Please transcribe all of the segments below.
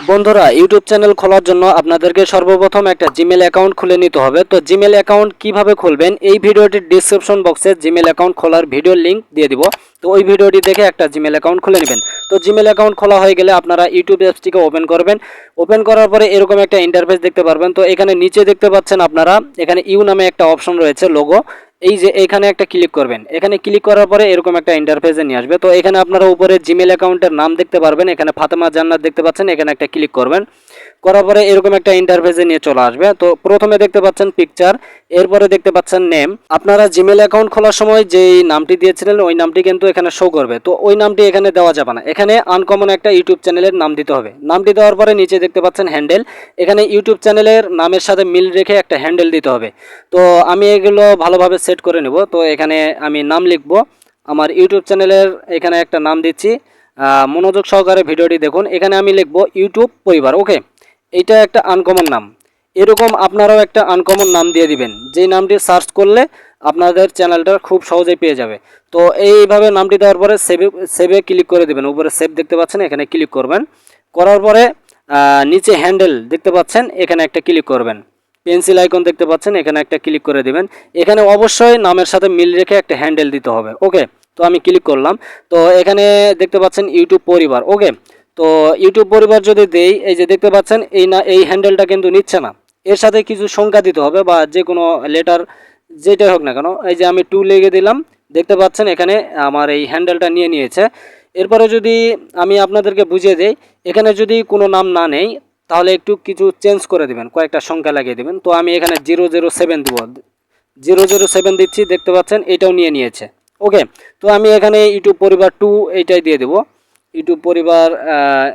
বন্ধুরা, YouTube channel খোলার জন্য আপনাদেরকে সর্বপ্রথম একটা জিমেল অ্যাকাউন্ট খুলে নিতে হবে। তো জিমেল অ্যাকাউন্ট কীভাবে খুলবেন? এই ভিডিওটির ডিসক্রিপশন বক্সে জিমেল অ্যাকাউন্ট খোলার ভিডিওর লিংক দিয়ে দিব। তো ওই ভিডিওটি দেখে একটা জিমেল অ্যাকাউন্ট খুলে নেবেন। তো জিমেল অ্যাকাউন্ট খোলা হয়ে গেলে আপনারা ইউটিউব অ্যাপসটিকে ওপেন করবেন। ওপেন করার পরে এরকম একটা ইন্টারফেস দেখতে পারবেন। তো এখানে নিচে দেখতে পাচ্ছেন আপনারা, এখানে ইউ নামে একটা অপশন রয়েছে লোগো এই যে এখানে একটা ক্লিক করবেন। এখানে ক্লিক করার পরে এরকম একটা ইন্টারফেসে নিয়ে আসবে। তো এখানে আপনারা উপরে জিমেল অ্যাকাউন্টের নাম দেখতে পারবেন, এখানে ফাতেমা জান্নাত দেখতে পাচ্ছেন, এখানে একটা ক্লিক করবেন। করার পরে এরকম একটা ইন্টারফেসে নিয়ে চলে আসবে। তো প্রথমে দেখতে পাচ্ছেন পিকচার এরপরে দেখতে পাচ্ছেন নেম আপনারা জিমেল অ্যাকাউন্ট খোলার সময় যেই নামটি দিয়েছিলেন, ওই নামটি কিন্তু এখানে শো করবে। তো ওই নামটি এখানে দেওয়া যাবে না। এখানে আনকমন একটা ইউটিউব চ্যানেলের নাম দিতে হবে। নামটি দেওয়ার পরে নিচে দেখতে পাচ্ছেন হ্যান্ডেল এখানে ইউটিউব চ্যানেলের নামের সাথে মিল রেখে একটা হ্যান্ডেল দিতে হবে। তো আমি এগুলো ভালোভাবে সেট করে নেব। তো এখানে আমি নাম লিখব। আমার ইউটিউব চ্যানেলের এখানে একটা নাম দিচ্ছি। মনোযোগ সহকারে ভিডিওটি দেখুন। এখানে আমি লিখব ইউটিউব পরিবার ওকে এইটা একটা আনকমন নাম। এরকম আপনারাও একটা আনকমন নাম দিয়ে দিবেন। যেই নামটি সার্চ করলে আপনাদের চ্যানেলটা খুব সহজেই পেয়ে যাবে। তো এইভাবে নামটি দেওয়ার পরে সেভে সেভে ক্লিক করে দেবেন। উপরে সেভ দেখতে পাচ্ছেন, এখানে ক্লিক করবেন। করার পরে নিচে হ্যান্ডেল দেখতে পাচ্ছেন, এখানে একটা ক্লিক করবেন। পেন্সিল আইকন দেখতে পাচ্ছেন, এখানে একটা ক্লিক করে দিবেন। এখানে অবশ্যই নামের সাথে মিল রেখে একটা হ্যান্ডেল দিতে হবে। ওকে তো আমি ক্লিক করলাম। তো এখানে দেখতে পাচ্ছেন ইউটিউব পরিবার। ওকে তো ইউটিউব পরিবার যদি দেই, এই যে দেখতে পাচ্ছেন, এই না, এই হ্যান্ডেলটা কিন্তু নিচ্ছে না। এর সাথে কিছু সংখ্যা দিতে হবে বা যে কোনো লেটার যেটাই হোক না কেন, এই যে আমি টু লেগে দিলাম, দেখতে পাচ্ছেন এখানে আমার এই হ্যান্ডেলটা নিয়ে নিয়েছে। এরপরে যদি আমি আপনাদেরকে বুঝিয়ে দেই, এখানে যদি কোনো নাম না নেই, তাহলে একটু কিছু চেঞ্জ করে দেবেন, কয়েকটা সংখ্যা লাগিয়ে দেবেন। তো আমি এখানে জিরো জিরো সেভেন দেবো। জিরো জিরো সেভেন দিচ্ছি, দেখতে পাচ্ছেন, এটাও নিয়ে নিয়েছে। ওকে তো আমি এখানে ইউটিউব পরিবার টু এইটাই দিয়ে দেবো। ইউটিউব পরিবার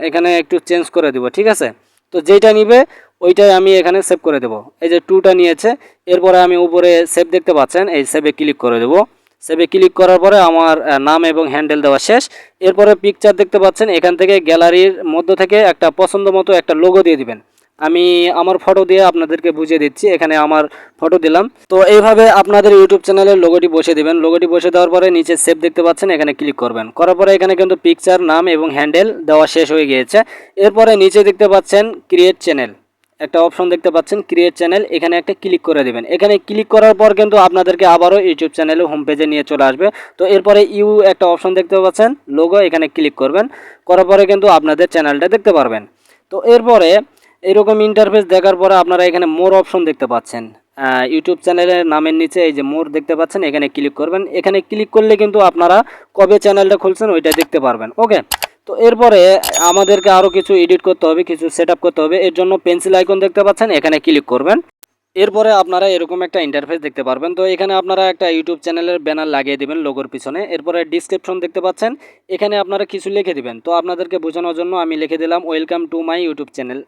এখানে একটু চেঞ্জ করে দেবো, ঠিক আছে? তো যেইটা নিবে, ওইটাই আমি এখানে সেভ করে দেবো। এই যে টুটা নিয়েছে, এরপরে আমি উপরে সেভ দেখতে পাচ্ছেন, এই সেভে ক্লিক করে দেবো। সেভে ক্লিক করার পরে আমার নাম এবং হ্যান্ডেল দেওয়া শেষ। এরপরে পিকচার দেখতে পাচ্ছেন, এখান থেকে গ্যালারির মধ্য থেকে একটা পছন্দ মতো একটা লোগো দিয়ে দিবেন। আমি আমার ফটো দিয়ে আপনাদেরকে বুঝিয়ে দিচ্ছি, এখানে আমার ফটো দিলাম। তো এইভাবে আপনাদের ইউটিউব চ্যানেলের লোগোটি বসে দেবেন। লোগোটি বসে দেওয়ার পরে নিচে সেভ দেখতে পাচ্ছেন, এখানে ক্লিক করবেন। করার পরে এখানে কিন্তু পিকচার নাম এবং হ্যান্ডেল দেওয়া শেষ হয়ে গিয়েছে। এরপরে নিচে দেখতে পাচ্ছেন ক্রিয়েট চ্যানেল একটা অপশন দেখতে পাচ্ছেন ক্রিয়েট চ্যানেল এখানে একটা ক্লিক করে দেবেন। এখানে ক্লিক করার পর কিন্তু আপনাদেরকে আবারও ইউটিউব চ্যানেলে হোম পেজে নিয়ে চলে আসবে। তো এরপরে ইউ একটা অপশন দেখতে পাচ্ছেন লোগো এখানে ক্লিক করবেন। করার পরে কিন্তু আপনাদের চ্যানেলটা দেখতে পারবেন। তো এরপরে এরকম ইন্টারফেস দেখার পরে আপনারা এখানে মোর অপশন দেখতে পাচ্ছেন। ইউটিউব চ্যানেলের নামের নিচে এই যে মোর দেখতে পাচ্ছেন, এখানে ক্লিক করবেন। এখানে ক্লিক করলে কিন্তু আপনারা কবে চ্যানেলটা খুলছেন ওইটা দেখতে পারবেন ওকে তো এরপরে আমাদেরকে আরও কিছু এডিট করতে হবে, কিছু সেট করতে হবে। এর জন্য পেন্সিল আইকন দেখতে পাচ্ছেন, এখানে ক্লিক করবেন। এরপরে আপনারা এরকম একটা ইন্টারফেস দেখতে পারবেন। তো এখানে আপনারা একটা ইউটিউব চ্যানেলের ব্যানার লাগিয়ে দিবেন লোগোর পিছনে। এরপরে ডিসক্রিপশন দেখতে পাচ্ছেন। এখানে আপনারা কিছু লিখে দিবেন। তো আপনাদেরকে বোঝানোর জন্য আমি লিখে দিলাম welcome to my YouTube channel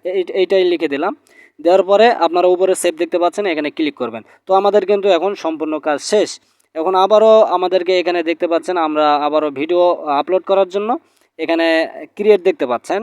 এইটাই লিখে দিলাম। দেওয়ার পরে আপনারা উপরে সেভ দেখতে পাচ্ছেন, এখানে ক্লিক করবেন। তো আমাদের কিন্তু এখন সম্পূর্ণ কাজ শেষ। এখন আবারও আমাদেরকে এখানে দেখতে পাচ্ছেন, আমরা আবারও ভিডিও আপলোড করার জন্য এখানে ক্রিয়েট দেখতে পাচ্ছেন।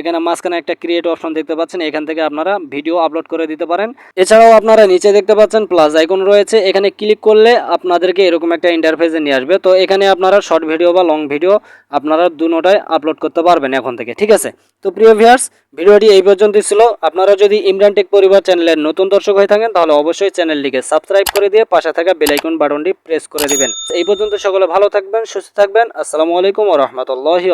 এখানে মাঝখানে একটা ক্রিয়েট অপশন দেখতে পাচ্ছেন, এখান থেকে আপনারা ভিডিও আপলোড করে দিতে পারেন। এছাড়াও আপনারা নিচে দেখতে পাচ্ছেন প্লাস আইকন রয়েছে, এখানে ক্লিক করলে আপনাদেরকে এরকম একটা ইন্টারফেসে নিয়ে আসবে। তো এখানে আপনারা শর্ট ভিডিও বা লং ভিডিও আপনারা দুটোটাই আপলোড করতে পারবেন এখন থেকে, ঠিক আছে? তো প্রিয় ভিউয়ার্স ভিডিওটি এই পর্যন্তই ছিল। আপনারা যদি ইমরান টেক পরিবার চ্যানেলের নতুন দর্শক হয়ে থাকেন, তাহলে অবশ্যই চ্যানেলটিকে সাবস্ক্রাইব করে দিয়ে পাশে থাকা বেলাইকন বাটনটি প্রেস করে দিবেন। এই পর্যন্ত সকলে ভালো থাকবেন, সুস্থ থাকবেন। আসসালামু আলাইকুম ও রহমতুল্লাহি